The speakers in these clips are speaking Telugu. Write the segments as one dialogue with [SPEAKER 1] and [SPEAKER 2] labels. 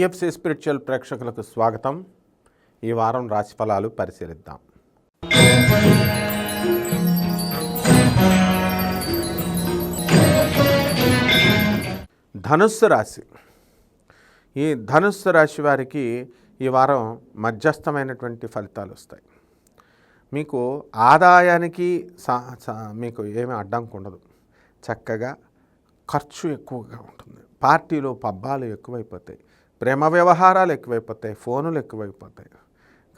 [SPEAKER 1] ఐఎఫ్సి స్పిరిచువల్ ప్రేక్షకులకు స్వాగతం. ఈ వారం రాశి ఫలాలు పరిశీలిద్దాం. ధనుస్సు రాశి. ఈ ధనుస్సు రాశి వారికి ఈ వారం మధ్యస్థమైనటువంటి ఫలితాలు వస్తాయి. మీకు ఆదాయానికి సా మీకు ఏమీ అడ్డంకి ఉండదు. చక్కగా ఖర్చు ఎక్కువగా ఉంటుంది. పార్టీలో పబ్బాలు ఎక్కువైపోతాయి. ప్రేమ వ్యవహారాలు ఎక్కువైపోతాయి ఫోనులు ఎక్కువైపోతాయి.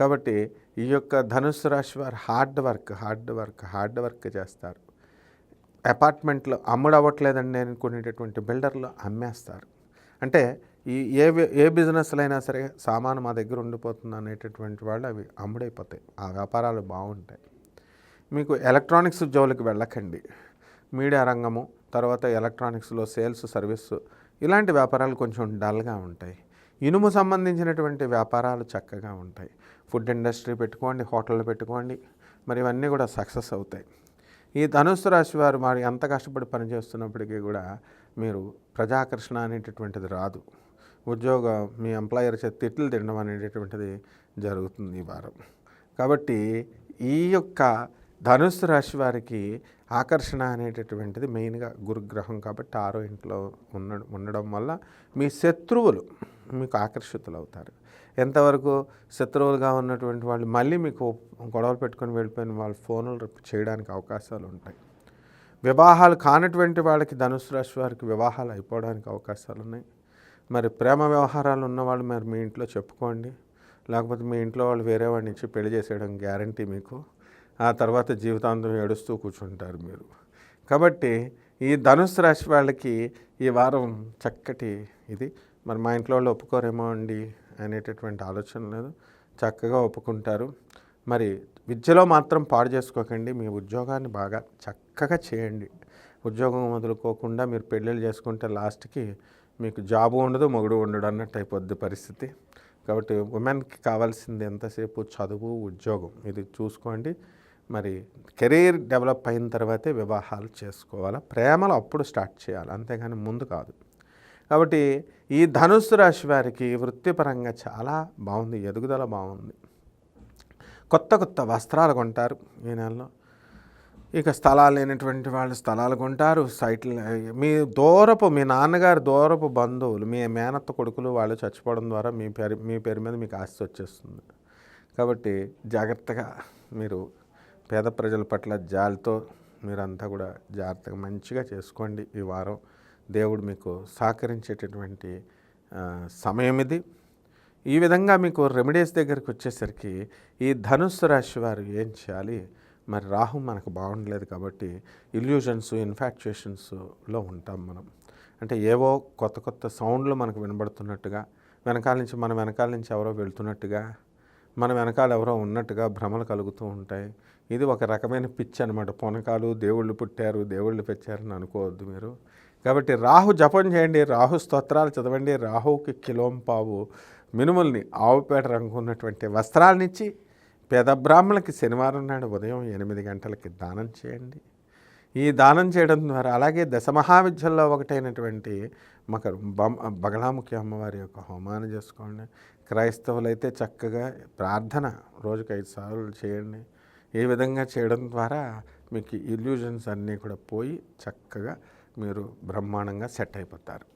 [SPEAKER 1] కాబట్టి ఈ యొక్క ధనుసు రాశి వారు hard work hard work hard work చేస్తారు. అపార్ట్మెంట్లో అపార్ట్మెంట్లు నేను అనుకునేటటువంటి బిల్డర్లు అమ్మేస్తారు. అంటే ఈ ఏ వి- ఏ బిజినెస్లు అయినా సరే సామాను మా దగ్గర ఉండిపోతుంది అనేటటువంటి వాళ్ళు అవి అమ్ముడైపోతాయి. ఆ వ్యాపారాలు బాగుంటాయి. మీకు ఎలక్ట్రానిక్స్ జోలికి వెళ్ళకండి. మీడియా రంగము తర్వాత ఎలక్ట్రానిక్స్లో సేల్స్ సర్వీస్ ఇలాంటి వ్యాపారాలు కొంచెం డల్గా ఉంటాయి. ఇనుము సంబంధించినటువంటి వ్యాపారాలు చక్కగా ఉంటాయి. ఫుడ్ ఇండస్ట్రీ పెట్టుకోండి హోటళ్ళు పెట్టుకోండి మరి ఇవన్నీ కూడా సక్సెస్ అవుతాయి. ఈ ధనుస్సు రాశి వారు మరి ఎంత కష్టపడి పనిచేస్తున్నప్పటికీ కూడా మీరు ప్రజాకర్షణ అనేటటువంటిది రాదు. ఉద్యోగ మీ ఎంప్లాయర్ చేత తిట్లు తినడం అనేటటువంటిది జరుగుతుంది ఈ వారం. కాబట్టి ఈ యొక్క ధనుస్సు రాశి వారికి ఆకర్షణ అనేటటువంటిది మెయిన్గా గురుగ్రహం కాబట్టి ఆరో ఇంట్లో ఉన్న ఉండడం వల్ల మీ శత్రువులు మీకు ఆకర్షితులు అవుతారు ఎంతవరకు శత్రువులుగా ఉన్నటువంటి వాళ్ళు మళ్ళీ మీకు గొడవలు పెట్టుకొని వెళ్ళిపోయిన వాళ్ళు ఫోన్లు చేయడానికి అవకాశాలు ఉంటాయి. వివాహాలు కానటువంటి వాళ్ళకి ధనుసు రాశి వారికి వివాహాలు అయిపోవడానికి అవకాశాలు ఉన్నాయి. మరి ప్రేమ వ్యవహారాలు ఉన్నవాళ్ళు మరి మీ ఇంట్లో చెప్పుకోండి. లేకపోతే మీ ఇంట్లో వాళ్ళు వేరే వాడిని ఇచ్చి పెళ్ళి చేసేయడం గ్యారంటీ మీకు. ఆ తర్వాత జీవితాంతం ఏడుస్తూ కూర్చుంటారు మీరు. కాబట్టి ఈ ధనుసు రాశి వాళ్ళకి ఈ వారం చక్కటి ఇది. మరి మా ఇంట్లో వాళ్ళు ఒప్పుకోరేమో అండి అనేటటువంటి ఆలోచన లేదు. చక్కగా ఒప్పుకుంటారు. మరి విద్యలో మాత్రం పాడు చేసుకోకండి. మీ ఉద్యోగాన్ని బాగా చక్కగా చేయండి. ఉద్యోగం వదులుకోకుండా మీరు పెళ్ళిళ్ళు చేసుకుంటే లాస్ట్కి మీకు జాబు ఉండదు మొగుడు ఉండడు అన్నట్టు అయిపోద్ది పరిస్థితి. కాబట్టి ఉమెన్కి కావాల్సింది ఎంతసేపు? చదువు ఉద్యోగం. ఇది చూసుకోండి. మరి కెరీర్ డెవలప్ అయిన తర్వాతే వివాహాలు చేసుకోవాలి? ప్రేమలు అప్పుడు స్టార్ట్ చేయాలి. అంతేగాని ముందు కాదు. కాబట్టి ఈ ధనుస్సు రాశి వారికి వృత్తిపరంగా చాలా బాగుంది ఎదుగుదల బాగుంది. కొత్త కొత్త వస్త్రాలు కొంటారు ఈ నెలలో. ఇక స్థలాలు లేనటువంటి వాళ్ళు స్థలాలు కొంటారు సైట్లు మీ దూరపు మీ నాన్నగారు దూరపు బంధువులు మీ మేనత్త కొడుకులు వాళ్ళు చచ్చిపోవడం ద్వారా మీ పేరు మీ పేరు మీద మీకు ఆస్తి వచ్చేస్తుంది. కాబట్టి జాగ్రత్తగా మీరు పేద ప్రజల పట్ల జాలితో మీరంతా కూడా జాగ్రత్తగా మంచిగా చేసుకోండి ఈ వారం. దేవుడు మీకు సహకరించేటటువంటి సమయం ఇది. ఈ విధంగా మీకు రెమెడీస్ దగ్గరికి వచ్చేసరికి ఈ ధనుస్సు రాశి వారు ఏం చేయాలి? మరి రాహు మనకు బాగుండలేదు కాబట్టి ఇల్యూజన్స్ ఇన్ఫాక్చుయేషన్స్లో ఉంటాం మనం. అంటే ఏవో కొత్త కొత్త సౌండ్లు మనకు వినబడుతున్నట్టుగా వెనకాల నుంచి మన వెనకాల నుంచి ఎవరో వెళ్తున్నట్టుగా మన వెనకాల ఎవరో ఉన్నట్టుగా భ్రమలు కలుగుతూ ఉంటాయి. ఇది ఒక రకమైన పిచ్చి అనమాట పొనకాలు దేవుళ్ళు పుట్టారు దేవుళ్ళు పెంచారని అనుకోవద్దు మీరు. కాబట్టి రాహు జపం చేయండి రాహు స్తోత్రాలు చదవండి రాహుకి కిలోంపావు మినుముల్ని ఆవుపేట రంగు ఉన్నటువంటి వస్త్రాలనిచ్చి పేద బ్రాహ్మణులకి శనివారం నాడు ఉదయం ఎనిమిది గంటలకి దానం చేయండి. ఈ దానం చేయడం ద్వారా అలాగే దశమహావిద్యల్లో ఒకటైనటువంటి మకర బం బగలాముఖి అమ్మవారి యొక్క హోమాన్ని చేసుకోండి. క్రైస్తవులైతే చక్కగా ప్రార్థన రోజుకి ఐదు సార్లు చేయండి. ఈ విధంగా చేయడం ద్వారా మీకు ఇల్యూజన్స్ అన్నీ కూడా పోయి చక్కగా మీరు బ్రహ్మాండంగా సెట్ అయిపోతారు.